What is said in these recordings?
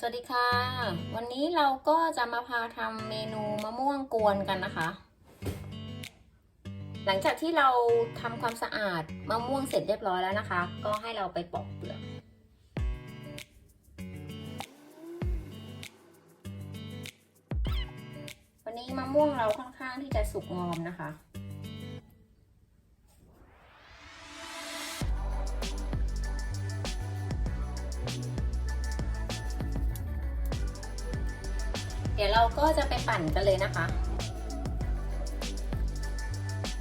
สวัสดีค่ะ วันนี้เราก็จะมาพาทำเมนูมะม่วงกวนกันนะคะ หลังจากที่เราทำความสะอาดมะม่วงเสร็จเรียบร้อยแล้วนะคะ ก็ให้เราไปปอกเปลือกวันนี้มะม่วงเราค่อนข้างที่จะสุกงอมนะคะ เดี๋ยวเราก็จะไปปั่นกันเลยนะคะ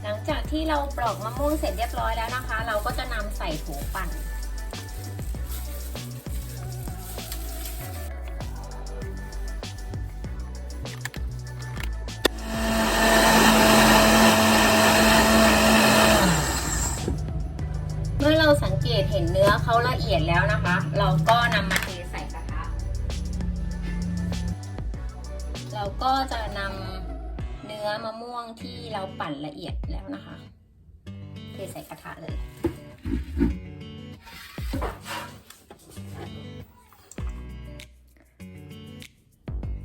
หลังจากที่เราปลอกมะม่วงเสร็จเรียบร้อยแล้วนะคะ เราก็จะนำใส่โถปั่นเมื่อเราสังเกตเห็นเนื้อเขาละเอียดแล้วนะคะ เราก็นำมาท เราก็จะนำเนื้อมะม่วงที่เราปั่นละเอียดแล้วนะคะเทใส่กระทะเลย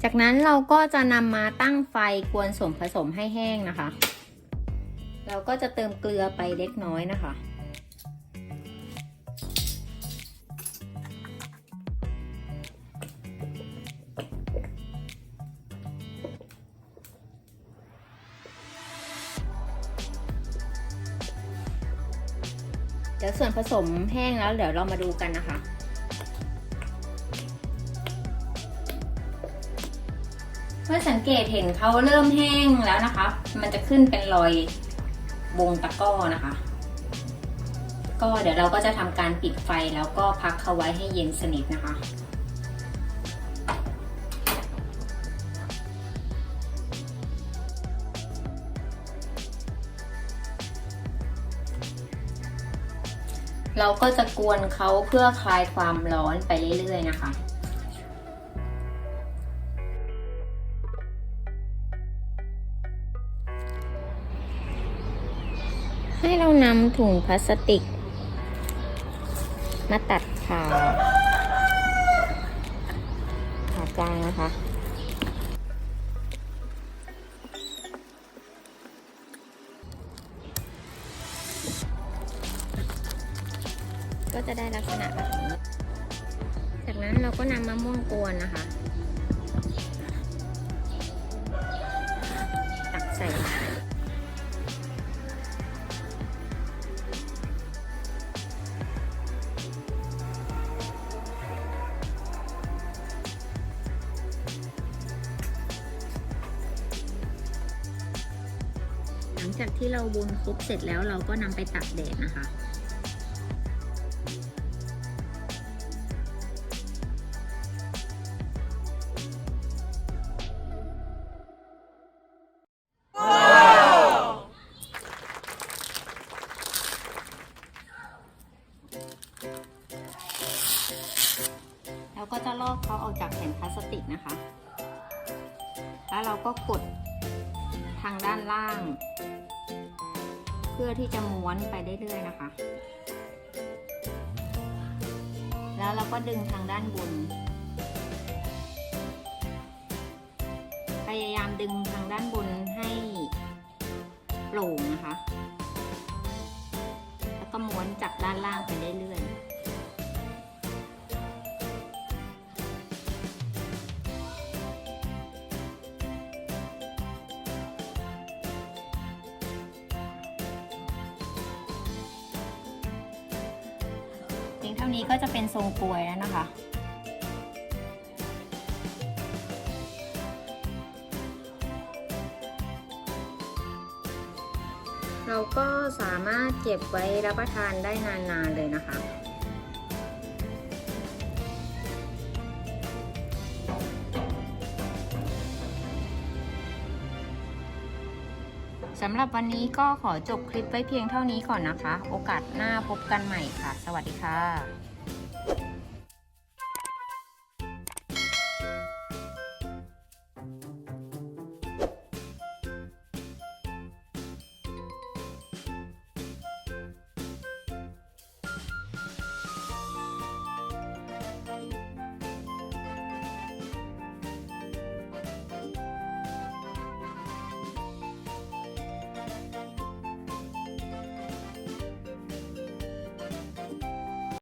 จากนั้นเราก็จะนำมาตั้งไฟกวนส่วนผสมให้แห้งนะคะ เราก็จะเติมเกลือไปเล็กน้อยนะคะ เดี๋ยวส่วนผสมแห้งแล้ว เดี๋ยวเรามาดูกันนะคะ เมื่อสังเกตเห็นเขาเริ่มแห้งแล้วนะคะ มันจะขึ้นเป็นรอยวงตะก้อนะคะ ก็เดี๋ยวเราก็จะทำการปิดไฟแล้วก็พักเขาไว้ให้เย็นสนิทนะคะ เราก็จะกวนเขาเพื่อคลายความร้อนไปเรื่อยๆนะคะให้เรานำถุงพลาสติก มาตัดขาขากลางนะคะ ก็จะได้ลักษณะแบบนี้ จากนั้นเราก็นำมะม่วงกวนนะคะ ตักใส่หลังจากที่เราวุ้นครบเสร็จแล้วเราก็นำไปตักแดดนะคะ ก็จะลอกเขาออกจากแผ่นพลาสติกนะคะ แล้วเราก็กดทางด้านล่าง เพื่อที่จะม้วนไปเรื่อยๆนะคะ แล้วเราก็ดึงทางด้านบน พยายามดึงทางด้านบนให้โปร่งนะคะ แล้วก็ม้วนจากด้านล่างไปเรื่อยๆ นี้ก็จะเป็นทรงกลวยแล้วนะคะ เราก็สามารถเก็บไว้รับประทานได้นานๆเลยนะคะ สำหรับวันนี้ก็ขอจบคลิปไว้เพียงเท่านี้ก่อนนะคะ โอกาสหน้าพบกันใหม่ค่ะ สวัสดีค่ะ